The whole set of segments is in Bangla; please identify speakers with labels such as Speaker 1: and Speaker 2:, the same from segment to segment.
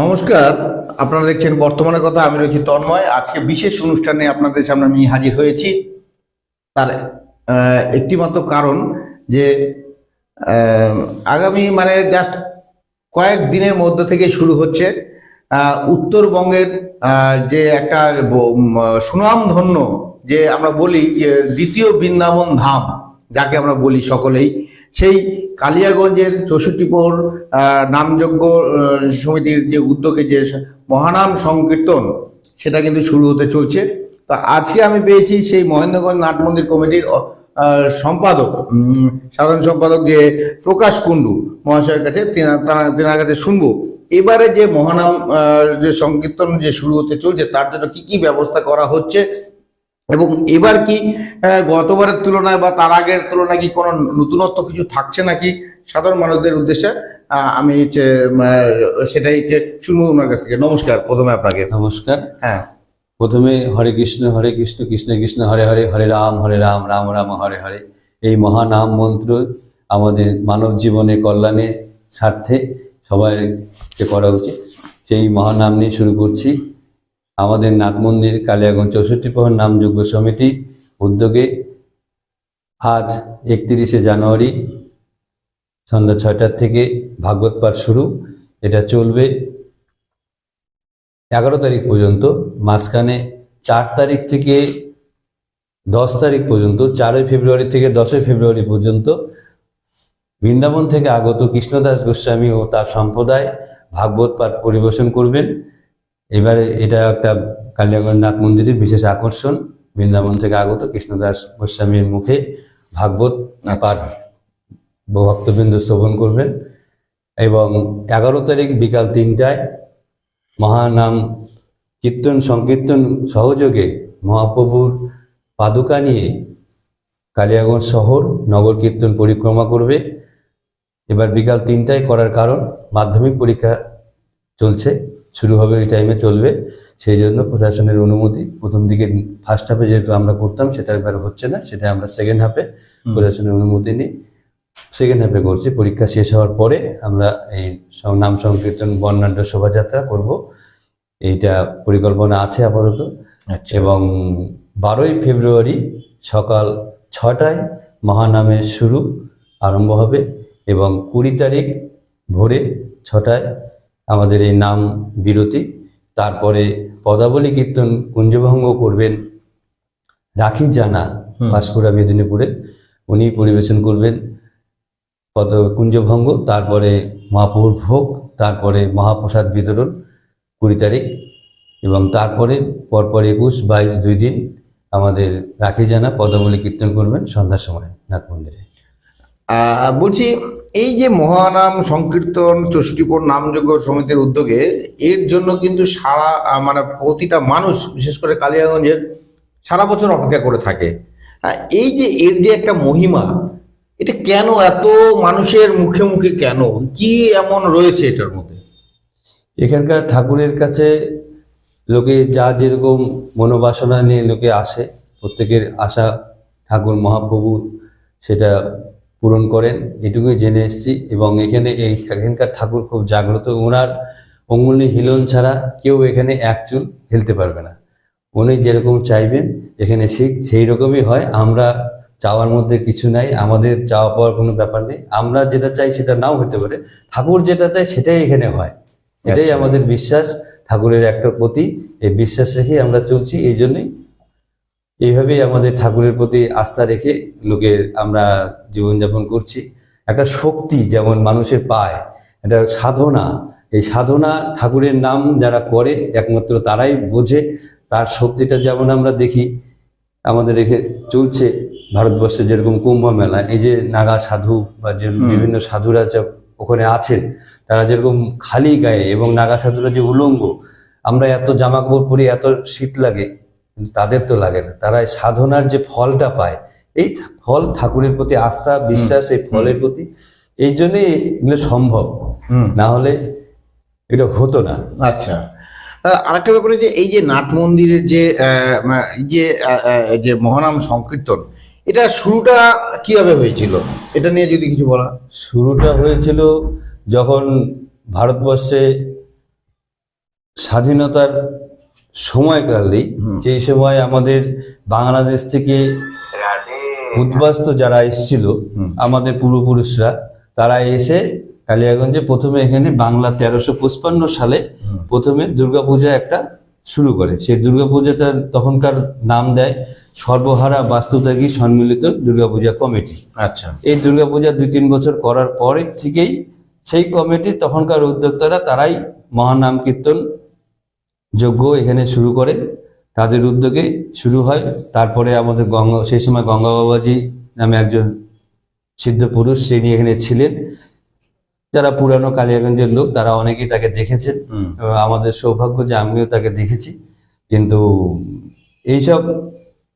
Speaker 1: নমস্কার আপনারা দেখছেন বর্তমানের কথা আমি রয়েছি তন্ময় আজকে বিশেষ অনুষ্ঠানে আপনাদের সামনে আমি হাজির হয়েছি তার একটি মাত্র কারণ যে আগামী মানে জাস্ট কয়েক দিনের মধ্যে থেকে শুরু হচ্ছে উত্তরবঙ্গের যে একটা সুনামধন্য যে আমরা বলি যে দ্বিতীয় বৃন্দাবন ধাম যাকে আমরা বলি সকলেই সেই কালিয়াগঞ্জের চৌষট্টিপোহর নামযজ্ঞ সমিতির যে উদ্যোগে যে মহানাম সংকীর্তন সেটা কিন্তু শুরু হতে চলছে তো আজকে আমি পেয়েছি সেই মহেন্দ্রগঞ্জ নাট মন্দির কমিটির সম্পাদক সাধারণ সম্পাদক যে প্রকাশ কুণ্ডু মহাশয়ের কাছে তেনার কাছে শুনবো এবারে যে মহানাম যে সংকীর্তন যে শুরু হতে চলছে তার জন্য কি কি ব্যবস্থা করা হচ্ছে এবং এবার কি গতবারের তুলনায় বা তার আগের তুলনায় কি কোনো নতুনত্ব কিছু থাকছে নাকি সাধারণ মানুষদের উদ্দেশ্যে আমি সেটাই শুনবো ওনার কাছ থেকে নমস্কার প্রথমে আপনাকে
Speaker 2: নমস্কার হ্যাঁ প্রথমে হরে কৃষ্ণ হরে কৃষ্ণ কৃষ্ণ কৃষ্ণ হরে হরে হরে রাম হরে রাম রাম রাম হরে হরে এই মহানাম মন্ত্র আমাদের মানব জীবনে কল্যাণে স্বার্থে সবাই করা উচিত সেই মহানাম নিয়ে শুরু করছি আমাদের নাগমন্দির কালিয়াগঞ্জ চৌষট্টি প্রহর নামযোগ্য সমিতি উদ্যোগে আজ একত্রিশে জানুয়ারি সন্ধ্যা ছয়টার থেকে ভাগবত পাঠ শুরু এটা চলবে এগারো তারিখ পর্যন্ত মাঝখানে চার তারিখ থেকে দশ তারিখ পর্যন্ত চারই ফেব্রুয়ারি থেকে দশই ফেব্রুয়ারি পর্যন্ত বৃন্দাবন থেকে আগত কৃষ্ণদাস গোস্বামী ও তার সম্প্রদায় ভাগবত পাঠ পরিবেশন করবেন এবারে এটা একটা কালিয়াগঞ্জ নাথ মন্দিরের বিশেষ আকর্ষণ বৃন্দাবন থেকে আগত কৃষ্ণদাস গোস্বামীর মুখে ভাগবত আচ্ছা। পাঠ ভক্তবৃন্দ শ্রবণ করবেন এবং এগারো তারিখ বিকাল তিনটায় মহানাম কীর্তন সংকীর্তন সহযোগে মহাপ্রভুর পাদুকা নিয়ে কালিয়াগঞ্জ শহর নগর কীর্তন পরিক্রমা করবে এবার বিকাল তিনটায় করার কারণ মাধ্যমিক পরীক্ষা চলছে শুরু হবে ওই টাইমে চলবে সেই জন্য প্রশাসনের অনুমতি প্রথম দিকে ফার্স্ট হাফে যেহেতু আমরা করতাম সেটা এবার হচ্ছে না সেটা আমরা সেকেন্ড হাফে প্রশাসনের অনুমতি নিই সেকেন্ড হাফে করছি পরীক্ষা শেষ হওয়ার পরে আমরা এই নাম সংকীর্তন বর্ণাঢ্য শোভাযাত্রা করব এইটা পরিকল্পনা আছে আপাতত আচ্ছা। এবং বারোই ফেব্রুয়ারি সকাল ছটায় মহানামের শুরু আরম্ভ হবে এবং কুড়ি তারিখ ভোরে ছটায় আমাদের এই নাম বিরতি তারপরে পদাবলী কীর্তন কুঞ্জভঙ্গ করবেন রাখি জানা পাঁশকুড়া মেদিনীপুরে উনি পরিবেশন করবেন পদ কুঞ্জভঙ্গ তারপরে মহাপুর ভোগ তারপরে মহাপ্রসাদ বিতরণ কুড়ি তারিখ এবং তারপরে পরপর একুশ বাইশ দুই দিন আমাদের রাখি জানা পদাবলী কীর্তন করবেন সন্ধ্যার সময় নাট মন্দিরে
Speaker 1: বলছি এই যে মহানাম সংকীর্তন চষ্টিপুর নামযজ্ঞ সমিতির উদ্যোগে এর জন্য কিন্তু সারা মানে প্রতিটা মানুষ বিশেষ করে কালিয়াগঞ্জের সারা বছর অপেক্ষা করে থাকে এই যে এর যে একটা মহিমা এটা কেন এত মানুষের মুখে মুখে কেন কি এমন রয়েছে এটার মধ্যে
Speaker 2: এখানকার ঠাকুরের কাছে লোকে যা যেরকম মনোবাসনা নিয়ে লোকে আসে প্রত্যেকের আশা ঠাকুর মহাপ্রভু সেটা পূরণ করেন এটুকুই জেনে এসেছি এবং এখানে এই এখানকার ঠাকুর খুব জাগ্রত ওনার অঙ্গুলি হিলন ছাড়া কেউ এখানে এক চুল হেলতে পারবে না উনি যেরকম চাইবেন এখানে শিখ সেই রকমই হয় আমরা চাওয়ার মধ্যে কিছু নাই আমাদের চাওয়া পাওয়ার কোনো ব্যাপার নেই আমরা যেটা চাই সেটা নাও হতে পারে ঠাকুর যেটা চাই সেটাই এখানে হয় এটাই আচ্ছা। আমাদের বিশ্বাস ঠাকুরের একটা প্রতি এই বিশ্বাস রেখেই আমরা চলছি এই জন্যই এইভাবেই আমাদের ঠাকুরের প্রতি আস্থা রেখে লোকে আমরা জীবনযাপন করছি একটা শক্তি যেমন মানুষের পায় একটা সাধনা এই সাধনা ঠাকুরের নাম যারা করে একমাত্র তারাই বোঝে তার শক্তিটা যেমন আমরা দেখি আমাদের রেখে চলছে ভারতবর্ষে যেরকম কুম্ভ মেলা এই যে নাগা সাধু বা যে বিভিন্ন সাধুরা যা ওখানে আছেন তারা যেরকম খালি গায়ে এবং নাগা সাধুরা যে উলঙ্গ আমরা এত জামা কাপড় পরি এত শীত লাগে কিন্তু তাদের তো লাগে না তারা সাধনার যে ফলটা পায় এই ফল ঠাকুরের প্রতি আস্থা বিশ্বাস এই ফলের প্রতি এই জন্যে এগুলো সম্ভব না হলে এটা হতো না
Speaker 1: আচ্ছা আর একটা ব্যাপার যে এই যে নাট মন্দিরের যে যে যে মহানাম সংকীর্তন এটা শুরুটা কিভাবে হয়েছিল এটা নিয়ে যদি কিছু বলা
Speaker 2: শুরুটা হয়েছিল যখন ভারতবর্ষে স্বাধীনতার সময়কাল যে যেই সময় আমাদের বাংলাদেশ থেকে উদ্বাস্ত যারা এসেছিল আমাদের পূর্বপুরুষরা তারা এসে কালিয়াগঞ্জে প্রথমে এখানে বাংলা তেরোশো পঁচপান্ন সালে প্রথমে দুর্গাপূজা একটা শুরু করে সেই দুর্গাপূজাটার তখনকার নাম দেয় সর্বহারা বাস্তুত্যাগী সম্মিলিত দুর্গাপূজা কমিটি আচ্ছা এই দুর্গাপূজা দুই তিন বছর করার পরের থেকেই সেই কমিটি তখনকার উদ্যোক্তারা তারাই মহানাম কীর্তন যজ্ঞ এখানে শুরু করে তাদের উদ্যোগে শুরু হয় তারপরে আমাদের গঙ্গা সেই সময় গঙ্গা বাবাজি নামে একজন সিদ্ধ পুরুষ তিনি এখানে ছিলেন যারা পুরানো কালিয়াগঞ্জের লোক তারা অনেকেই তাকে দেখেছেন আমাদের সৌভাগ্য যে আমিও তাকে দেখেছি কিন্তু এইসব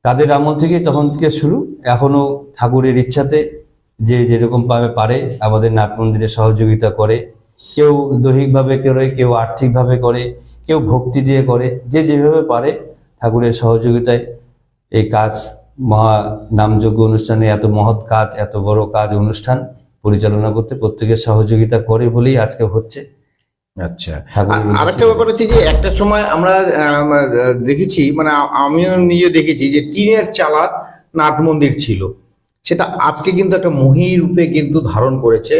Speaker 2: তাদের আমল থেকেই তখন থেকে শুরু এখনও ঠাকুরের ইচ্ছাতে যে যেরকমভাবে পারে আমাদের নাট মন্দিরে সহযোগিতা করে কেউ দৈহিকভাবে করে কেউ আর্থিকভাবে করে কেউ ভক্তি দিয়ে করে যে যেভাবে পারে ঠাকুরের সহযোগিতায় এই কাজ মহা নামযোগ্য অনুষ্ঠানে এত মহৎ কাজ এত বড় কাজ অনুষ্ঠান পরিচালনা করতে প্রত্যেকের সহযোগিতা করে বলেই আজকে হচ্ছে
Speaker 1: আচ্ছা আরেকটা ব্যাপার হচ্ছে যে একটা সময় আমরা দেখেছি মানে আমিও নিজে দেখেছি যে টিনের চালা নাট মন্দির ছিল সেটা আজকে কিন্তু একটা মহি রূপে কিন্তু ধারণ করেছে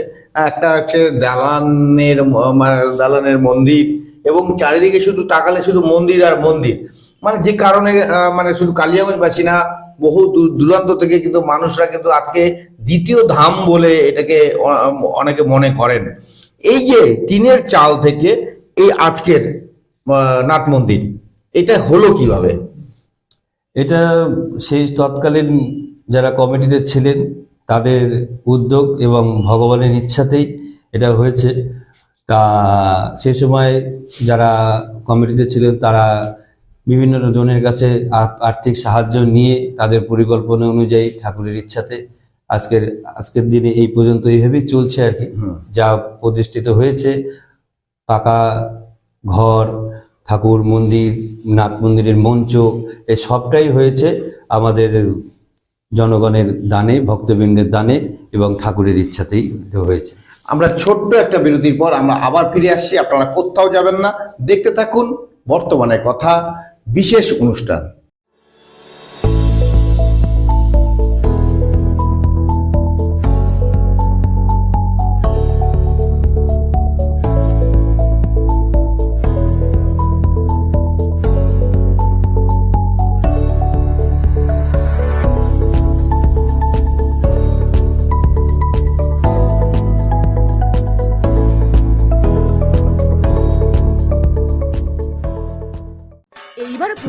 Speaker 1: একটা হচ্ছে দালানের মানে দালানের মন্দির এবং চারিদিকে শুধু তাকালে শুধু মন্দির আর মন্দির মানে যে কারণে মানে শুধু কালিয়াগঞ্জবাসী না বহু দূরান্ত থেকে কিন্তু মানুষরা কিন্তু আজকে দ্বিতীয় ধাম বলে এটাকে অনেকে মনে করেন এই যে টিনের চাল থেকে এই আজকের নাট মন্দির এটা হলো কিভাবে
Speaker 2: এটা সেই তৎকালীন যারা কমিটিতে ছিলেন তাদের উদ্যোগ এবং ভগবানের ইচ্ছাতেই এটা হয়েছে তা সে সময় যারা কমিটিতে ছিলেন তারা বিভিন্ন জনের কাছে আর্থিক সাহায্য নিয়ে তাদের পরিকল্পনা অনুযায়ী ঠাকুরের ইচ্ছাতে আজকের আজকের দিনে এই পর্যন্ত এইভাবেই চলছে আর কি যা প্রতিষ্ঠিত হয়েছে পাকা ঘর ঠাকুর মন্দির নাথ মন্দিরের মঞ্চ এ সবটাই হয়েছে আমাদের জনগণের দানে ভক্তবৃন্দের দানে এবং ঠাকুরের ইচ্ছাতেই হয়েছে
Speaker 1: আমরা ছোট্ট একটা বিরতির পর আমরা আবার ফিরে আসছি আপনারা কোথাও যাবেন না দেখতে থাকুন বর্তমানে কথা বিশেষ অনুষ্ঠান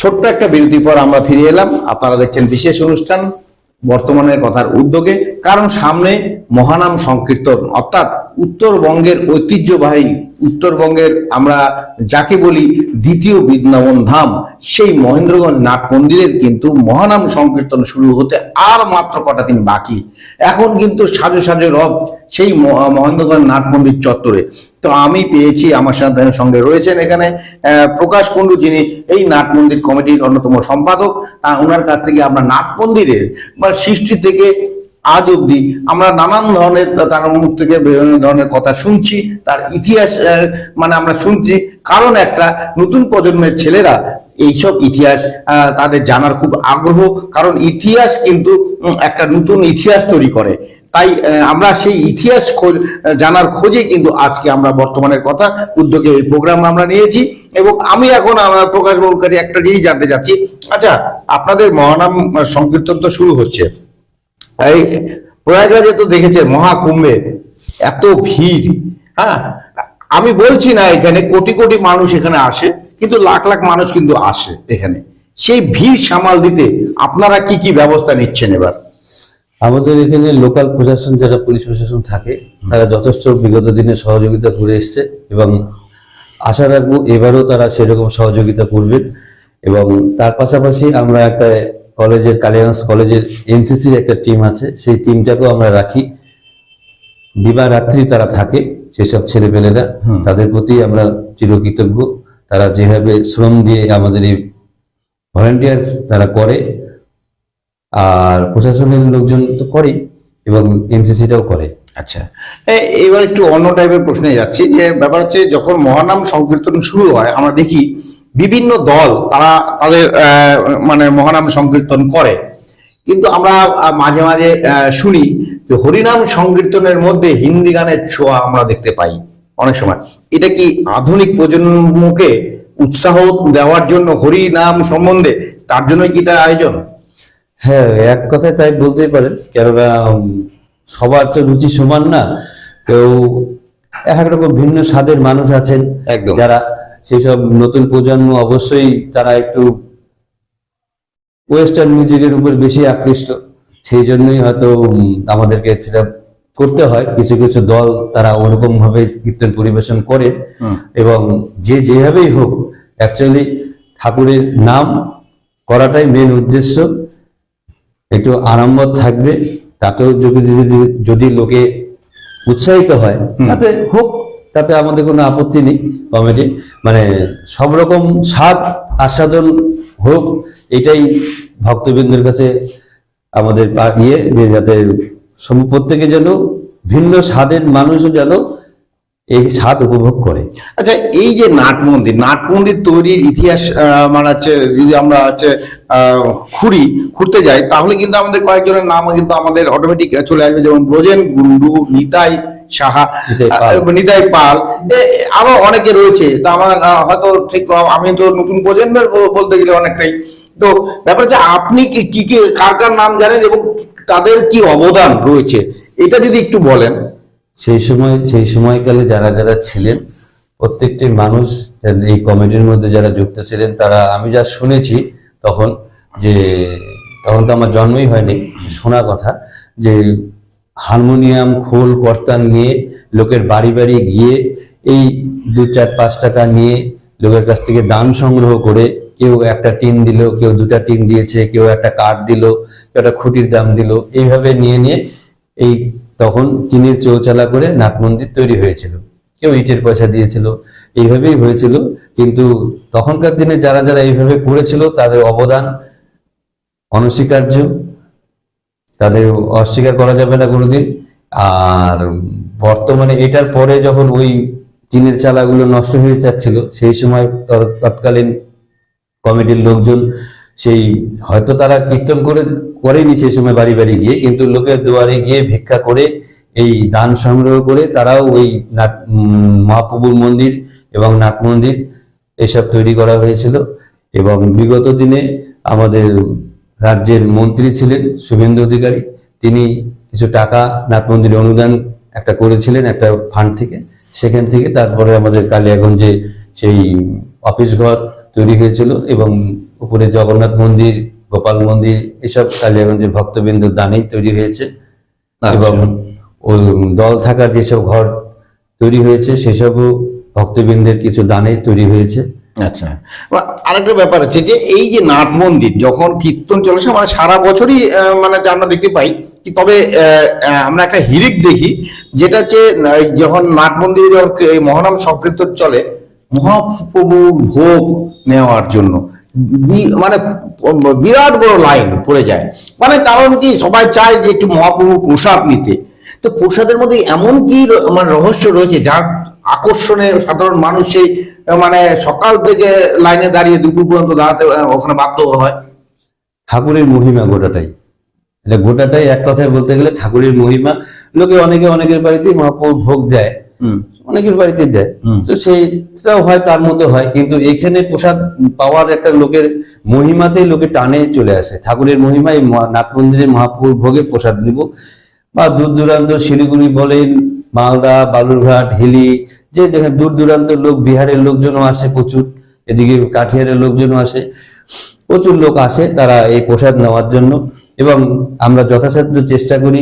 Speaker 1: ছোট্ট একটা বিরতির পর আমরা ফিরে এলাম আপনারা দেখছেন বিশেষ অনুষ্ঠান বর্তমানের কথার উদ্যোগে কারণ সামনে মহানাম সংকীর্তন অর্থাৎ উত্তরবঙ্গের ঐতিহ্যবাহী উত্তরবঙ্গের আমরা যাকে বলি দ্বিতীয় বৃন্দাবন ধাম সেই মহেন্দ্রগঞ্জ নাট মন্দিরের কিন্তু মহানাম সংকীর্তন শুরু হতে আর মাত্র কটা দিন বাকি এখন কিন্তু সাজো সাজো রব সেই মহেন্দ্রগঞ্জ নাট মন্দির চত্বরে তো আমি পেয়েছি আমার সাথে সঙ্গে রয়েছেন এখানে প্রকাশ কুণ্ডু যিনি এই নাট মন্দির কমিটির অন্যতম সম্পাদক ওনার কাছ থেকে আমরা নাট মন্দিরের বা সৃষ্টি থেকে আজ অব্দি আমরা নানান ধরনের তার মুখ থেকে বিভিন্ন ধরনের কথা শুনছি তার ইতিহাস মানে আমরা শুনছি কারণ একটা নতুন প্রজন্মের ছেলেরা এইসব ইতিহাস তাদের জানার খুব আগ্রহ কারণ ইতিহাস কিন্তু একটা নতুন ইতিহাস তৈরি করে তাই আমরা সেই ইতিহাস খোঁজ জানার খোঁজেই কিন্তু আজকে আমরা বর্তমানের কথা উদ্যোগে এই প্রোগ্রাম আমরা নিয়েছি এবং আমি এখন আমার প্রকাশবাবুর কাছে একটা জিনিস জানতে চাচ্ছি আচ্ছা আপনাদের মহানাম সংকীর্তন তো শুরু হচ্ছে এই প্রয়াগরাজে তো দেখেছে মহাকুম্ভে এত ভিড় হ্যাঁ আমি বলছি না এখানে কোটি কোটি মানুষ এখানে আসে কিন্তু লাখ লাখ মানুষ কিন্তু আসে এখানে সেই ভিড় সামাল দিতে আপনারা কি কি ব্যবস্থা নিচ্ছেন এবার
Speaker 2: আমাদের এখানে লোকাল প্রশাসন যারা পুলিশ প্রশাসন থাকে তারা যথেষ্ট বিগত দিনে সহযোগিতা করে এসছে এবং আশা রাখবো এবারও তারা সেরকম সহযোগিতা করবেন এবং তার পাশাপাশি আমরা একটা কলেজের কালিগঞ্জ কলেজের এনসিসির একটা টিম আছে সেই টিমটাকেও আমরা রাখি দিবারাত্রি তারা থাকে সেসব ছেলেপেলেরা তাদের প্রতি আমরা চিরকৃতজ্ঞ তারা যেভাবে শ্রম দিয়ে আমাদের এই ভলেন্টিয়ার তারা করে আর প্রশাসনের লোকজন তো করে এবং এনসিসিটাও করে
Speaker 1: আচ্ছা এবার একটু অন্য টাইপের প্রশ্নে যাচ্ছি যে ব্যাপার হচ্ছে যখন মহানাম সংকীর্তন শুরু হয় আমরা দেখি বিভিন্ন দল তারা তাদের মানে মহানাম সংকীর্তন করে কিন্তু আমরা মাঝে মাঝে শুনি যে হরিনাম সংকীর্তনের মধ্যে হিন্দি গানের ছোঁয়া আমরা দেখতে পাই অনেক সময় এটা কি আধুনিক প্রজন্মকে উৎসাহ দেওয়ার জন্য হরিনাম সম্বন্ধে তার জন্য কি এটা আয়োজন
Speaker 2: হ্যাঁ এক কথায় তাই বলতেই পারেন কেননা সবার তো রুচি সমান না কেউ এক এক রকম ভিন্ন স্বাদের মানুষ আছেন একদম যারা সেসব নতুন প্রজন্ম অবশ্যই তারা একটু ওয়েস্টার্ন মিউজিকের উপর বেশি আকৃষ্ট সেই জন্যই হয়তো আমাদেরকে সেটা করতে হয় কিছু কিছু দল তারা ওরকম ভাবে কীর্তন পরিবেশন করে এবং যে যেভাবেই হোক অ্যাকচুয়ালি ঠাকুরের নাম করাটাই মেন উদ্দেশ্য একটু আরামবোধ থাকবে তাতেও যদি যদি যদি লোকে উৎসাহিত হয় তাতে হোক তাতে আমাদের কোনো আপত্তি নেই কমেডি মানে সব রকম স্বাদ আস্বাদন হোক এটাই ভক্তবৃন্দের কাছে আমাদের ইয়ে যে যাতে প্রত্যেকে যেন ভিন্ন স্বাদের মানুষও যেন এই স্বাদ উপভোগ করে
Speaker 1: আচ্ছা এই যে নাট মন্দির নাট মন্দির তৈরির ইতিহাস মানে হচ্ছে যদি আমরা হচ্ছে খুঁড়ি খুঁড়তে যাই তাহলে কিন্তু আমাদের কয়েকজনের নাম কিন্তু আমাদের অটোমেটিক চলে আসবে যেমন ব্রজেন গুন্ডু নিতাই সাহা নিতাই পাল আরো অনেকে রয়েছে তা আমার হয়তো ঠিক আমি তো নতুন প্রজন্মের বলতে গেলে অনেকটাই তো ব্যাপার যে আপনি কি কি কার কার নাম জানেন এবং তাদের কি অবদান রয়েছে এটা যদি একটু বলেন
Speaker 2: সেই সময় সেই সময়কালে যারা যারা ছিলেন প্রত্যেকটি মানুষ এই কমিটির মধ্যে যারা যুক্ত ছিলেন তারা আমি যা শুনেছি তখন যে তখন তো আমার জন্মই হয়নি শোনা কথা যে হারমোনিয়াম খোল কর্তান নিয়ে লোকের বাড়ি বাড়ি গিয়ে এই দু চার পাঁচ টাকা নিয়ে লোকের কাছ থেকে দান সংগ্রহ করে কেউ একটা টিন দিল কেউ দুটা টিন দিয়েছে কেউ একটা কাঠ দিল কেউ একটা খুঁটির দাম দিল এইভাবে নিয়ে নিয়ে এই তখন চিনির চৌচালা করে নাট মন্দির তৈরি হয়েছিল কেউ ইটের পয়সা দিয়েছিল এইভাবেই হয়েছিল কিন্তু তখনকার দিনে যারা যারা এইভাবে করেছিল তাদের অবদান অনস্বীকার্য তাদের অস্বীকার করা যাবে না কোনোদিন আর বর্তমানে এটার পরে যখন ওই চিনের চালাগুলো নষ্ট হয়ে যাচ্ছিল সেই সময় তৎকালীন কমিটির লোকজন সেই হয়তো তারা কীর্তন করে করেনি সেই সময় বাড়ি বাড়ি গিয়ে কিন্তু লোকের দুয়ারে গিয়ে ভিক্ষা করে এই দান সংগ্রহ করে তারাও ওই নাট মহাপ্রভুর মন্দির এবং নাক মন্দির এসব তৈরি করা হয়েছিল এবং বিগত দিনে আমাদের রাজ্যের মন্ত্রী ছিলেন শুভেন্দু অধিকারী তিনি কিছু টাকা নাট মন্দিরে অনুদান একটা করেছিলেন একটা ফান্ড থেকে সেখান থেকে তারপরে আমাদের কালিয়াগঞ্জে সেই অফিস ঘর তৈরি হয়েছিল এবং উপরে জগন্নাথ মন্দির গোপাল মন্দির এসব কালিয়াগঞ্জের ভক্তবৃন্দর দানেই তৈরি হয়েছে আচ্ছা। এবং দল থাকার যেসব ঘর তৈরি হয়েছে সেসবও ভক্তবৃন্দের কিছু দানে তৈরি হয়েছে
Speaker 1: আচ্ছা আরেকটা ব্যাপার হচ্ছে যে এই যে নাট মন্দির যখন কীর্তন চলেছে মানে সারা বছরই মানে আমরা দেখতে পাই তবে আমরা একটা হিরিক দেখি যেটা হচ্ছে যখন নাট মন্দিরে যখন মহানাম সংকীর্তন চলে মহাপ্রভুর ভোগ নেওয়ার জন্য মানে বিরাট বড় লাইন পড়ে যায় মানে কারণ কি সবাই চায় যে একটু মহাপ্রভু প্রসাদ নিতে তো প্রসাদের মধ্যে এমন কি মানে রহস্য রয়েছে যার আকর্ষণে সাধারণ মানুষ সেই মানে সকাল থেকে লাইনে দাঁড়িয়ে দুপুর পর্যন্ত দাঁড়াতে ওখানে বাধ্য হয়
Speaker 2: ঠাকুরের মহিমা গোটাটাই এটা গোটাটাই এক কথায় বলতে গেলে ঠাকুরের মহিমা লোকে অনেকে অনেকের বাড়িতে মহাপ্রভুর ভোগ দেয় অনেকের বাড়িতে দেয় তো সেটাও হয় তার মধ্যে হয় কিন্তু এখানে প্রসাদ পাওয়ার একটা লোকের মহিমাতেই লোকে টানে চলে আসে ঠাকুরের মহিমায় নাট মন্দিরে মহাপুর ভোগে প্রসাদ নিব বা দূর দূরান্ত শিলিগুড়ি বলেন মালদা বালুরঘাট হিলি যে দেখেন দূর দূরান্ত লোক বিহারের লোকজনও আসে প্রচুর এদিকে কাঠিয়ারের লোকজনও আসে প্রচুর লোক আসে তারা এই প্রসাদ নেওয়ার জন্য এবং আমরা যথাসাধ্য চেষ্টা করি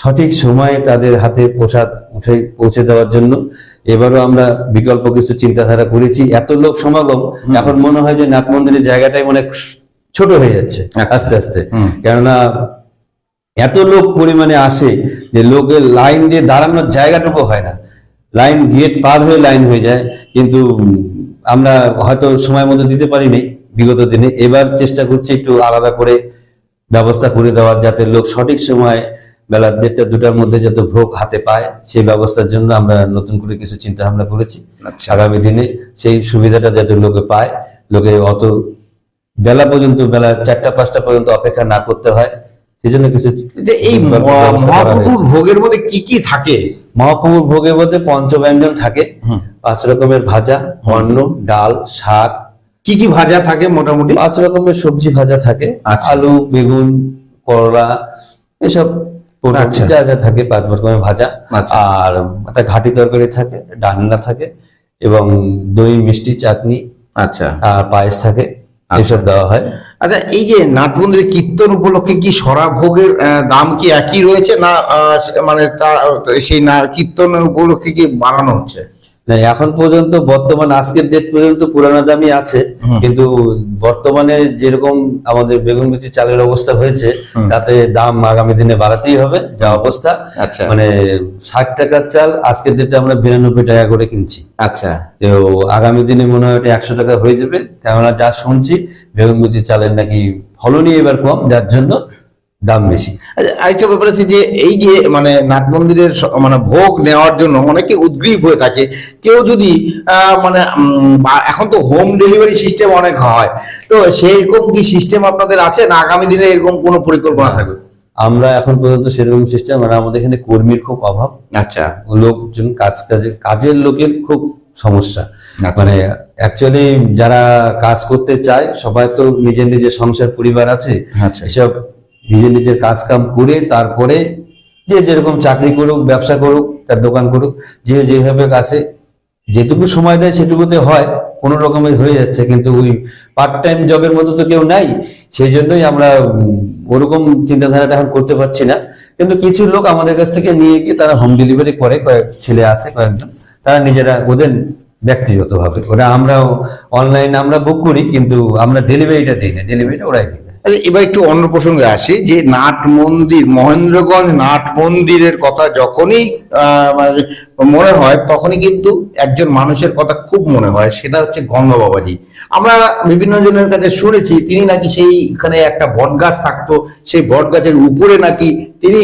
Speaker 2: সঠিক সময়ে তাদের হাতে প্রসাদ উঠে পৌঁছে দেওয়ার জন্য এবারও আমরা বিকল্প কিছু চিন্তাধারা করেছি এত লোক সমাগম এখন মনে হয় যে নাট মন্দিরের জায়গাটাই মনে ছোট হয়ে যাচ্ছে আচ্ছা, আচ্ছা। আস্তে আস্তে কেননা এত লোক পরিমাণে আসে যে লোকের লাইন দিয়ে দাঁড়ানোর জায়গাটুকু হয় না লাইন গেট পার হয়ে লাইন হয়ে যায় কিন্তু আমরা হয়তো সময় মতো দিতে পারিনি বিগত দিনে এবার চেষ্টা করছি একটু আলাদা করে ব্যবস্থা করে দেওয়ার যাতে লোক সঠিক সময়ে বেলা দেড়টা দুটার মধ্যে যত ভোগ হাতে পায় সেই ব্যবস্থার জন্য আমরা নতুন করে কিছু চিন্তা ভাবনা করেছি আচ্ছা। আগামী দিনে সেই সুবিধাটা যাতে লোকে পায় লোকে অত বেলা পর্যন্ত বেলা চারটা পাঁচটা পর্যন্ত অপেক্ষা না করতে হয়
Speaker 1: সেই কিছু এই ভোগের মধ্যে কি কি থাকে
Speaker 2: মহাপ্রভুর ভোগের মধ্যে পঞ্চব্যঞ্জন থাকে পাঁচ রকমের ভাজা অন্ন ডাল শাক
Speaker 1: কি কি ভাজা থাকে মোটামুটি
Speaker 2: পাঁচ রকমের সবজি ভাজা থাকে আচ্ছা। আলু বেগুন করলা এসব যা যা আচ্ছা। থাকে পাঁচ রকমের ভাজা আচ্ছা। আর একটা ঘাটি তরকারি থাকে ডালনা থাকে এবং দই মিষ্টি চাটনি আচ্ছা আর পায়েস থাকে
Speaker 1: আচ্ছা। এসব দেওয়া হয় আচ্ছা এই যে নাটবন্দির কীর্তন উপলক্ষে কি সরাভোগের দাম কি একই রয়েছে না মানে সেই না উপলক্ষে কি বাড়ানো হচ্ছে
Speaker 2: এখন পর্যন্ত বর্তমান আজকের ডেট পর্যন্ত পুরানো দামই আছে কিন্তু বর্তমানে যেরকম আমাদের বেগুন বেগুনবিচি চালের অবস্থা হয়েছে তাতে দাম আগামী দিনে বাড়াতেই হবে যা অবস্থা আচ্ছা। মানে ষাট টাকার চাল আজকের ডেটে আমরা বিরানব্বই টাকা করে কিনছি আচ্ছা তো আগামী দিনে মনে হয় এটা একশো টাকা হয়ে যাবে কেননা যা শুনছি বেগুন বেগুনবিচি চালের নাকি ফলনই এবার কম যার জন্য
Speaker 1: দাম বেশি আচ্ছা, আরেকটা ব্যাপার আছে যে এই যে মানে নাট মন্দিরের মানে ভোগ নেওয়ার জন্য অনেকে উদ্গ্রীব হয়ে থাকে কেউ যদি মানে এখন তো হোম ডেলিভারি সিস্টেম অনেক হয় তো সেইরকম কি সিস্টেম আপনাদের আছে না আগামী দিনে এরকম কোনো পরিকল্পনা থাকবে
Speaker 2: আমরা এখন পর্যন্ত সেরকম সিস্টেম মানে আমাদের এখানে কর্মীর খুব অভাব আচ্ছা লোকজন কাজ কাজে কাজের লোকের খুব সমস্যা আচ্ছা। মানে অ্যাকচুয়ালি যারা কাজ করতে চায় সবাই তো নিজের নিজের সংসার পরিবার আছে আচ্ছা। এসব নিজের নিজের কাজকাম করে তারপরে যে যেরকম চাকরি করুক ব্যবসা করুক তার দোকান করুক যে যেভাবে কাছে যেটুকু সময় দেয় সেটুকুতে হয় কোনো রকমের হয়ে যাচ্ছে কিন্তু ওই পার্ট টাইম জবের মতো তো কেউ নাই সেই জন্যই আমরা ওরকম চিন্তাধারাটা এখন করতে পারছি না কিন্তু কিছু লোক আমাদের কাছ থেকে নিয়ে গিয়ে তারা হোম ডেলিভারি করে কয়েক ছেলে আছে কয়েকজন তারা নিজেরা ওদের ব্যক্তিগতভাবে ওরা আমরাও অনলাইন আমরা বুক করি কিন্তু আমরা ডেলিভারিটা দিই না ডেলিভারিটা ওরাই দিই
Speaker 1: আচ্ছা, এবার একটু অন্য প্রসঙ্গে আসি যে নাট মন্দির মহেন্দ্রগঞ্জ নাট মন্দিরের কথা যখনই মানে মনে হয় তখনই কিন্তু একজন মানুষের কথা খুব মনে হয় সেটা হচ্ছে গঙ্গা বাবাজি আমরা বিভিন্ন জনের কাছে শুনেছি তিনি নাকি সেই এখানে একটা বটগাছ থাকতো সেই বটগাছের উপরে নাকি তিনি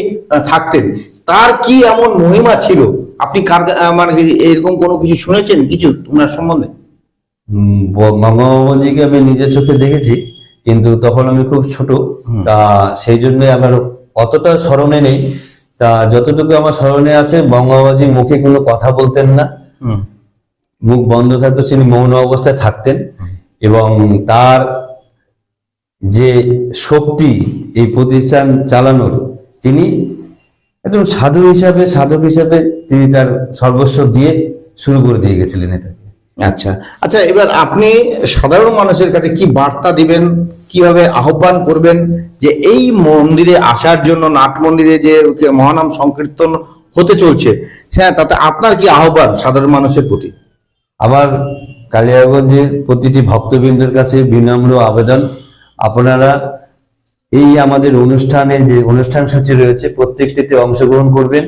Speaker 1: থাকতেন তার কি এমন মহিমা ছিল আপনি কার মানে এরকম কোনো কিছু শুনেছেন কিছু তোমার সম্বন্ধে
Speaker 2: গঙ্গা বাবাজিকে আমি নিজের চোখে দেখেছি কিন্তু তখন আমি খুব ছোট তা সেই জন্য আমার অতটা স্মরণে নেই তা যতটুকু আমার স্মরণে আছে বঙ্গবাজি মুখে কোনো কথা বলতেন না মুখ বন্ধ থাকতো তিনি মৌন অবস্থায় থাকতেন এবং তার যে শক্তি এই প্রতিষ্ঠান চালানোর তিনি একদম সাধু হিসাবে সাধক হিসাবে তিনি তার সর্বস্ব দিয়ে শুরু করে দিয়ে গেছিলেন এটা
Speaker 1: আচ্ছা আচ্ছা এবার আপনি সাধারণ মানুষের কাছে কি বার্তা দিবেন কিভাবে আহ্বান করবেন যে এই মন্দিরে আসার জন্য নাট মন্দিরে যে মহানাম সংকীর্তন হতে চলছে হ্যাঁ তাতে আপনার কি আহ্বান সাধারণ মানুষের প্রতি
Speaker 2: আবার কালিয়াগঞ্জের প্রতিটি ভক্তবৃন্দের কাছে বিনম্র আবেদন আপনারা এই আমাদের অনুষ্ঠানে যে অনুষ্ঠান সূচি রয়েছে প্রত্যেকটিতে অংশগ্রহণ করবেন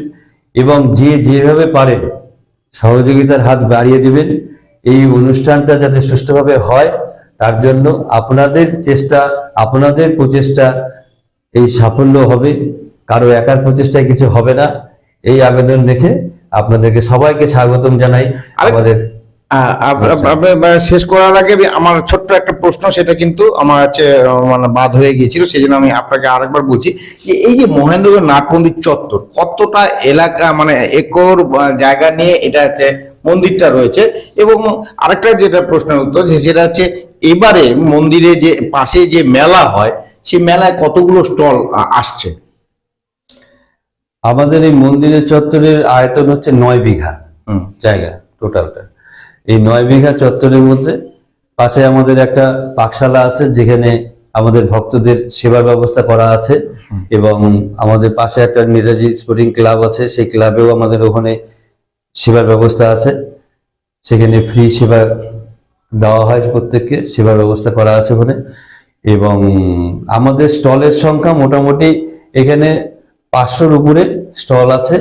Speaker 2: এবং যে যেভাবে পারেন সহযোগিতার হাত বাড়িয়ে দিবেন এই অনুষ্ঠানটা যাতে সুষ্ঠুভাবে হয় তার জন্য আপনাদের চেষ্টা আপনাদের প্রচেষ্টা এই সাফল্য হবে কারো একার প্রচেষ্টায় কিছু হবে না এই আবেদন রেখে আপনাদেরকে সবাইকে স্বাগতম জানাই
Speaker 1: আমাদের আচ্ছা। শেষ করার আগে আমার ছোট্ট একটা প্রশ্ন সেটা কিন্তু আমার হচ্ছে মানে বাদ হয়ে গিয়েছিল সেই জন্য আমি আপনাকে আরেকবার বলছি যে এই যে মহেন্দ্রগড় নাটমন্দির চত্বর কতটা এলাকা মানে একর জায়গা নিয়ে এটা হচ্ছে মন্দিরটা রয়েছে এবং আরেকটা যেটা প্রশ্নের উত্তর সেটা হচ্ছে এবারে মন্দিরে যে পাশে যে মেলা হয় সেই মেলায় কতগুলো স্টল আসছে
Speaker 2: আমাদের এই মন্দিরের চত্বরের আয়তন হচ্ছে নয় বিঘা জায়গা টোটালটা এই নয় বিঘা চত্বরের মধ্যে পাশে আমাদের একটা পাকশালা আছে যেখানে আমাদের ভক্তদের সেবার ব্যবস্থা করা আছে এবং আমাদের পাশে একটা নেতাজি স্পোর্টিং ক্লাব আছে সেই ক্লাবেও আমাদের ওখানে সেবার ব্যবস্থা আছে সেখানে ফ্রি সেবা দেওয়া হয় প্রত্যেককে সেবার ব্যবস্থা করা আছে ওখানে এবং আমাদের স্টলের সংখ্যা মোটামুটি এখানে পাঁচশোর উপরে স্টল আছে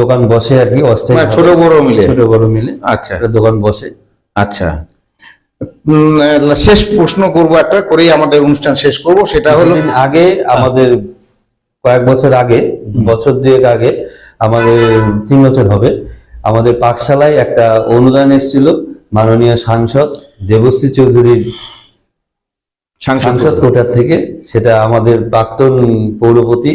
Speaker 2: দোকান বসে আর কি অস্থায়ী মানে
Speaker 1: ছোট বড় মিলে ছোট বড় মিলে আচ্ছা দোকান বসে আচ্ছা শেষ প্রশ্ন করব একটা করেই আমাদের অনুষ্ঠান শেষ করব সেটা হলো
Speaker 2: আগে আমাদের কয়েক বছর আগে বছর দুয়েক আগে আমাদের তিন বছর হবে আমাদের পাঠশালায় একটা অনুদান এসেছিল মাননীয় সাংসদ দেবশ্রী চৌধুরীর সাংসদ কোটার থেকে সেটা আমাদের প্রাক্তন পৌরপতি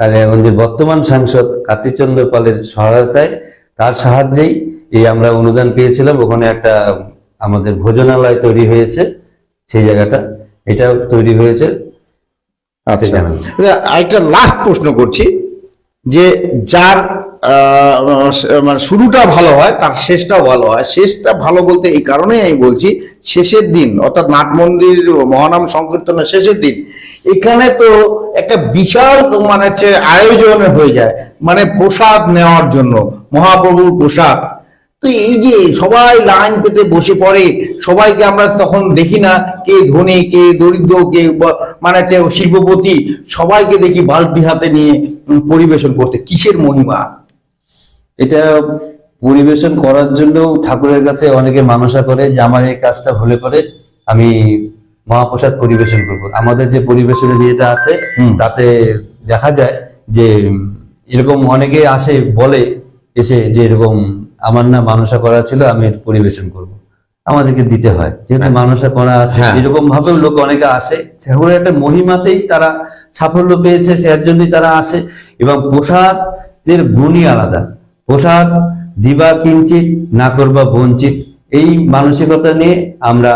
Speaker 2: কালিয়াগঞ্জের বর্তমান সাংসদ কার্তিচন্দ্র পালের সহায়তায় তার সাহায্যেই এই আমরা অনুদান পেয়েছিলাম ওখানে একটা আমাদের ভোজনালয় তৈরি হয়েছে সেই জায়গাটা এটাও তৈরি হয়েছে
Speaker 1: আচ্ছা, আচ্ছা আরেকটা লাস্ট প্রশ্ন করছি যে যার মানে শুরুটা ভালো হয় তার শেষটাও ভালো হয় শেষটা ভালো বলতে এই কারণেই আমি বলছি শেষের দিন অর্থাৎ নাট মন্দির মহানাম সংকীর্তনের শেষের দিন এখানে তো একটা বিশাল মানে হচ্ছে আয়োজন হয়ে যায় মানে প্রসাদ নেওয়ার জন্য মহাপ্রভুর প্রসাদ তো এই যে সবাই লাইন পেতে বসে পড়ে সবাইকে আমরা তখন দেখি না কে ধনী কে দরিদ্র কে মানে শিল্পপতি সবাইকে দেখি বালতি হাতে নিয়ে পরিবেশন করতে কিসের মহিমা
Speaker 2: এটা পরিবেশন করার জন্য ঠাকুরের কাছে অনেকে মানসা করে যে আমার এই কাজটা হলে পরে আমি মহাপ্রসাদ পরিবেশন করব আমাদের যে পরিবেশনের ইয়েটা আছে তাতে দেখা যায় যে এরকম অনেকে আসে বলে এসে যে এরকম আমার না মানসা করা ছিল আমি পরিবেশন করব আমাদেরকে দিতে হয় যেহেতু হ্যাঁ। মানসা করা আছে হ্যাঁ। এরকম ভাবে লোক অনেকে আসে ঠাকুরের একটা মহিমাতেই তারা সাফল্য পেয়েছে সে জন্যই তারা আসে এবং প্রসাদের গুণই আলাদা প্রসাদ দিবা কিঞ্চিত না করবা বঞ্চিত এই মানসিকতা নিয়ে আমরা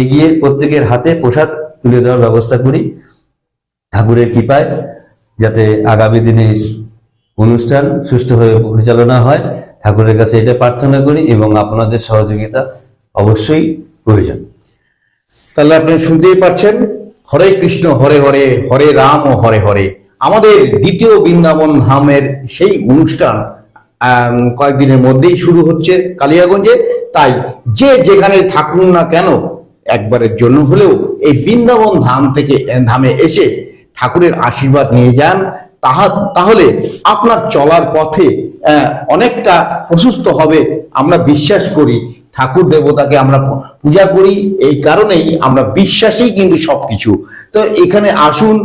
Speaker 2: এগিয়ে প্রত্যেকের হাতে প্রসাদ তুলে দেওয়ার ব্যবস্থা করি ঠাকুরের কৃপায় যাতে আগামী দিনে অনুষ্ঠান সুষ্ঠুভাবে পরিচালনা হয় ঠাকুরের কাছে এটা প্রার্থনা করি এবং আপনাদের সহযোগিতা অবশ্যই প্রয়োজন
Speaker 1: তাহলে আপনি শুনতেই পারছেন হরে কৃষ্ণ হরে হরে হরে রাম ও হরে হরে আমাদের দ্বিতীয় বৃন্দাবন ধামের সেই অনুষ্ঠান কয়েকদিনের মধ্যেই শুরু হচ্ছে কালিয়াগঞ্জে তাই যে যেখানে থাকুন না কেন একবারের জন্য হলেও এই বৃন্দাবন ধাম থেকে ধামে এসে ঠাকুরের আশীর্বাদ নিয়ে যান তাহা তাহলে আপনার চলার পথে অনেকটা প্রশস্ত হবে আমরা বিশ্বাস করি ঠাকুর দেবতাকে আমরা পূজা করি এই কারণেই আমরা বিশ্বাসেই কিন্তু সবকিছু তো এখানে আসুন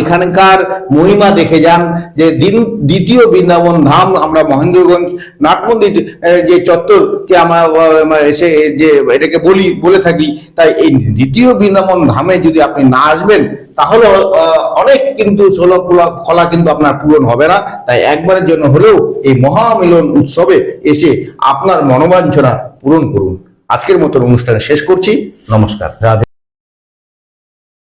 Speaker 1: এখানকার মহিমা দেখে যান যে দিন দ্বিতীয় বৃন্দাবন ধাম আমরা মহেন্দ্রগঞ্জ নাটমন্দির যে চত্বরকে আমরা এসে যে এটাকে বলি বলে থাকি তাই এই দ্বিতীয় বৃন্দাবন ধামে যদি আপনি না আসবেন তাহলে অনেক কিন্তু খোলা কিন্তু আপনার পূরণ হবে না তাই একবারের জন্য হলেও এই মহামিলন উৎসবে এসে আপনার মনোবাঞ্ছনা পূরণ করুন আজকের মতন অনুষ্ঠান শেষ করছি নমস্কার